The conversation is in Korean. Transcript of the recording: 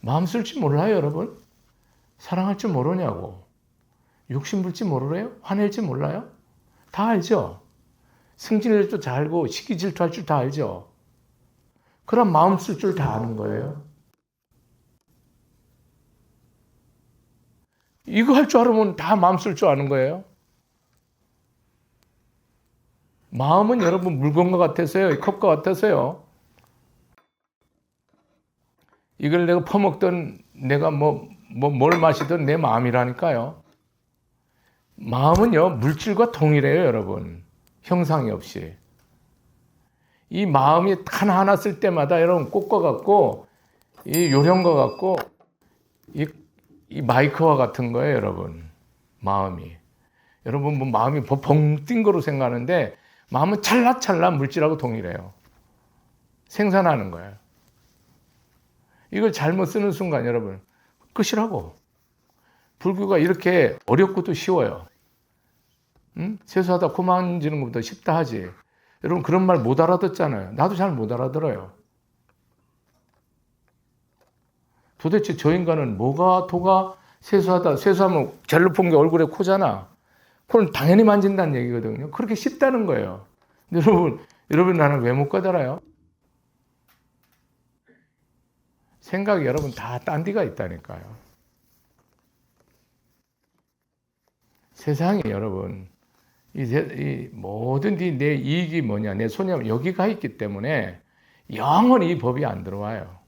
마음 쓸줄 몰라요, 여러분? 사랑할 줄 모르냐고. 욕심 불지 모르래요? 화낼지 몰라요? 다 알죠? 승진할 줄다 알고 시기 질투할 줄 다 알죠? 그럼 마음 쓸 줄 다 아는 거예요. 이거 할 줄 알으면 다 마음 쓸 줄 아는 거예요. 마음은 여러분 물건과 같아서요, 컵과 같아서요. 이걸 내가 퍼먹던 내가 뭐, 뭐, 뭘 마시든 내 마음이라니까요. 마음은요, 물질과 동일해요, 여러분. 형상이 없이. 이 마음이 하나하나 쓸 때마다 여러분 꽃과 같고, 이 요령과 같고, 이, 이 마이크와 같은 거예요, 여러분. 마음이. 여러분, 뭐 마음이 벙뛴 거로 생각하는데, 마음은 찰나찰나 물질하고 동일해요. 생산하는 거예요. 이걸 잘못 쓰는 순간 여러분 끝이라고. 불교가 이렇게 어렵고도 쉬워요. 응? 세수하다 코 만지는 것보다 쉽다 하지. 여러분 그런 말 못 알아듣잖아요. 나도 잘 못 알아들어요. 도대체 저 인간은 뭐가 도가 세수하다 세수하면 젤 높은 게 얼굴에 코잖아. 코는 당연히 만진다는 얘기거든요. 그렇게 쉽다는 거예요. 여러분 여러분 나는 왜 못 가달아요? 생각이 여러분 다 딴 데가 있다니까요. 세상에 여러분 이, 세- 이 모든 데내 이익이 뭐냐 내 손이 여기가 있기 때문에 영원히 이 법이 안 들어와요.